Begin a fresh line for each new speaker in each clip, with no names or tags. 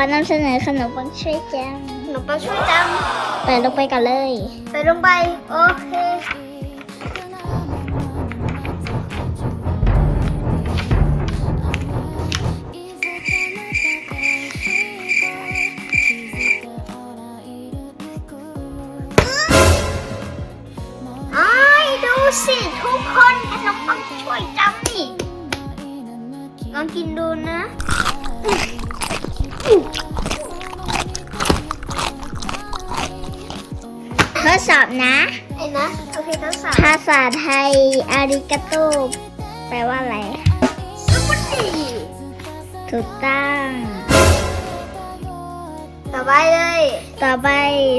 ขอนำเสนอขนมปังช่วยจัง
ขนมปังช่วยจ
เปิดลงไปกันเลยำ
ใส่ลงไป โอเค อ้ายดูสิทุกคนขนมปังช่วยจำนี่ลองกินดูนะ
ทดสอบนะ
ไอ้นะโอเคทดสอบ
ภาษาไทยอาริกาโตแปลว่าอะไร
สวัสดี
ถูกต้อง
ต่อไปเลย
ต่อไป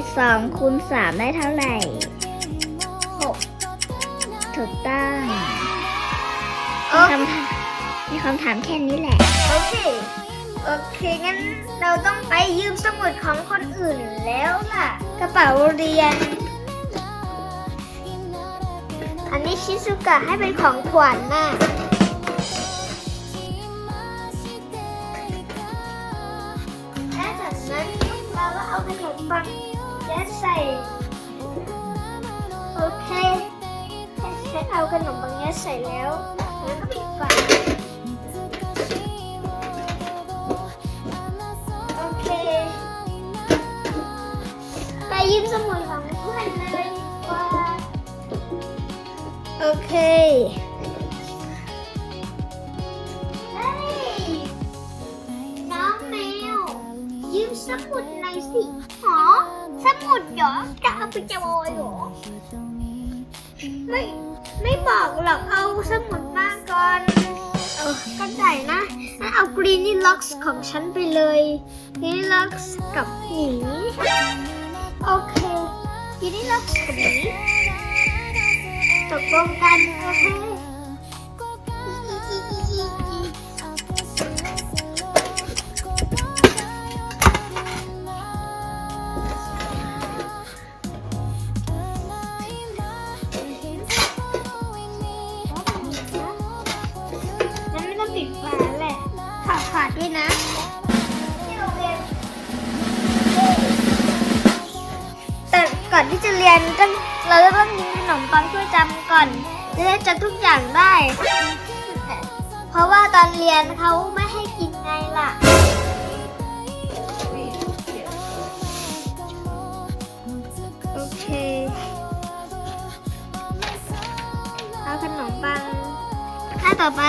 2คูณ3ได้เท่าไหร่
หก
ถูกต้อง
โอ
มีคำถามมีคำถามแค่นี้แหละ
โอเค โอเคงั้นเราต้องไปยืมสมุดของคนอื่นแล้วล่ะ กระเป๋าเรียน อันนี้ชิซุกะให้เป็นของขวัญน่ะและจากนั้นเราก็เอาขนมปังยัดใส่ โอเคแค่เอาขนมปังยัดใส่แล้วแล้วก็ปิดฝา โอเคน้
อ
งแมว ยืมสมุดหน่อยสิหอสมุดเหรอจะเอาไปจะโวยเหรอไม่ไม่บอกหรอกเอาสมุดมาก่อนเออก็ได้นะงั้นเอากรีนี่ล็อกซ์ของฉันไปเลยกรีนี่ล็อกซ์กับหมีโอเคกรีนี่ล็อกซ์กับหมี ตกลงกันโอเคอีอีอีอีอีงั้นไม่ต้องปิดฝาแหละฝาฝาด้วยนะ อนที่จะเรียนต้องเราจะต้องกินขนมปังช่วยจำก่อนจะได้จำทุกอย่างได้ เพราะว่าตอนเรียนเขาไม่ให้กินไงล่ะโอเคเอาขนมปังหน้าต่อไป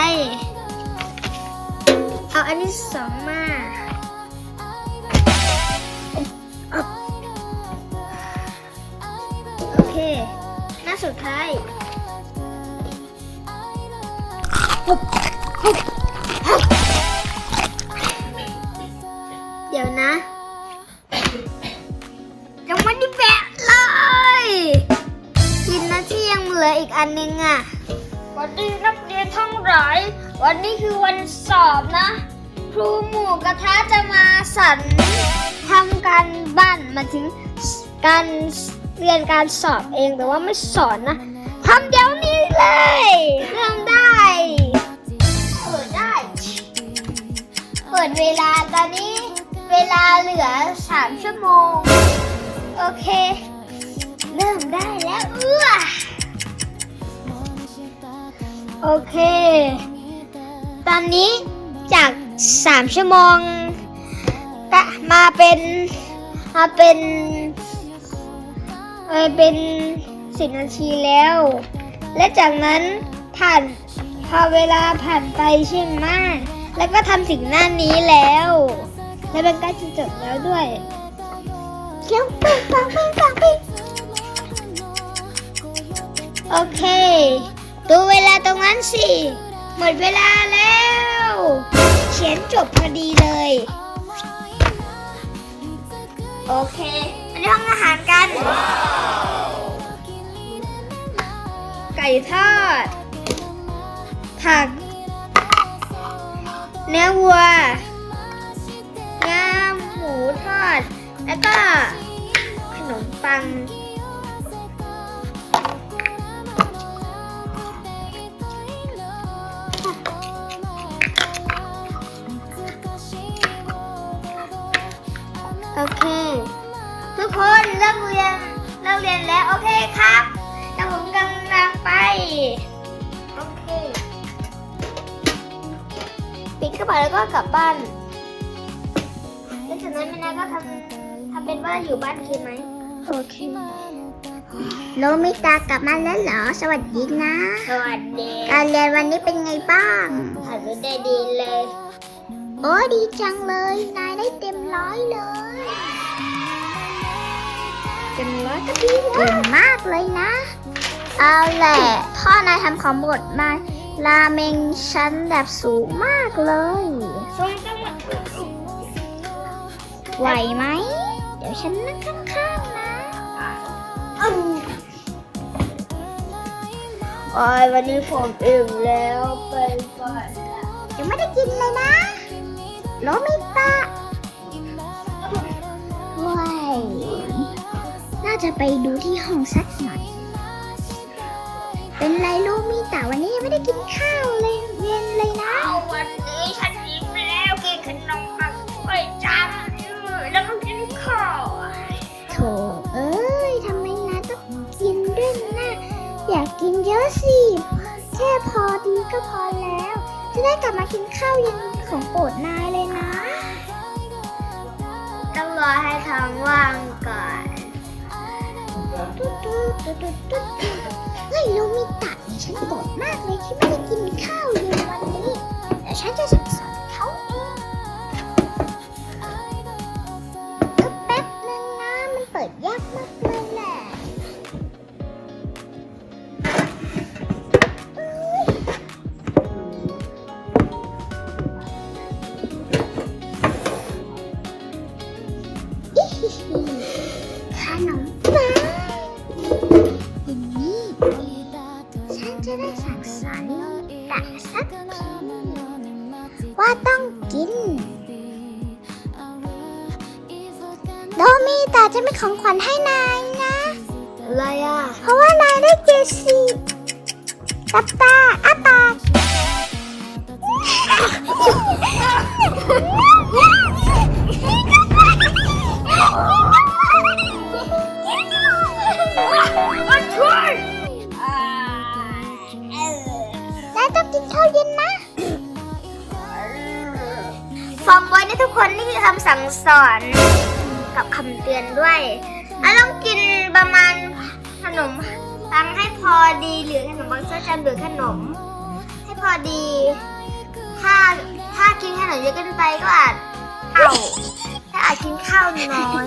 เอาอันที่สองมา หน้าสุดท้เดี๋ยวนะยังไม่ได้แบะเลย กินนะที่ยังเหลืออีกอันนึงอะวันนี้นักเรียนทั้งหลาย วันนี้คือวันสอบนะ ครูหมูกระทะจะมาสั่นทำการบ้านมาถึงการ เรียนการสอบเองแต่ว่าไม่สอนนะทำเดี๋ยวนี้เลยเริ่มได้ เปิดได้ เปิดเวลาตอนนี้ เวลาเหลือ3ชั่วโมง โอเค เริ่มได้แล้วเอื้อโอเค ตอนนี้จาก3ชั่วโมงก็มาเป็นมาเป็น มาเป็นสินาทีแล้ว และจากนั้นผ่านพอเวลาผ่านไปใช่ไหมแล้วก็ทำถึงหน้านี้แล้ว และมันใกล้จะจบแล้วด้วยเคี้ยวปังปังปังปังปังโอเค ดูเวลาตรงนั้นสิ หมดเวลาแล้ว เขียนจบพอดีเลย โอเคมาที่ห้องอาหารกัน ไก่ทอด ผัก เนื้อวัวงาหมูทอด แล้วก็ขนมปัง กระเป๋าแล้วก็กลับบ้านแล้วจากนั้นแม่นาก็ทำทำเป็นว่าอยู่บ้านคืนไหม
โอเคโนมิตากลับมาแล้วเหรอ สวัสดีนะ
สวัสดี
การเรียนวันนี้เป็นไงบ้าง
ถ่ายรูปได้ดีเลย
โอ้ดีจังเลย นายได้เต็มร้อยเลย
เต็มร้อยก็ดี
เก่งมากเลยนะ เอาแหละ พ่อนายทำของบดมา ราเมงชั้นแบบสูงมากเลย
ทรงจังหวะ
ไหวไหม เดี๋ยวฉันนั่งข้างๆนะ
อืมโอ้ยวันนี้ผมอิ่มแล้วไปก่อนละ
ยังไม่ได้กินเลยนะโนมิตะว้ายน่าจะไปดูที่ห้องสักหน่อย เป็นไรลูกมิตะวันนี้ยัง ไม่ได้กินข้าวเลยเย็นเลยนะ
เอาวันนี้ฉันอิ่มแล้วกินขนมปังกล้วยจังแล้วก็กินข้าว
โถเอ้ยทำไมนะต้องกินด้วยนะ อยากกินเยอะสิ แค่พอดีก็พอแล้ว จะได้กลับมากินข้าวเย็นของโปรดนายเลยนะ
ต้องรอให้ท้องว่างก่อน
ตุ๊ดตุ๊ดตุ๊ดตุ๊ดตุ๊ดเฮ้ยลูมิตะฉันโกรธมากเลยที่ไม่ได้กินข้าวเย็นวัน กิน โดมีตาจะมีของขวัญให้นายนะ
อะไรอะ
เพราะว่านายได้เจดสีตับตาอ้าปาก
คำสั่งสอนกับคำเตือนด้วยเราต้องกินประมาณขนมปังให้พอดีหรือขนมปังเสื้อจำหรือขนม ให้พอดี ถ้าถ้ากินขนมเยอะเกินไปก็อาจเอาถ้าอาจกินข้าวน้อย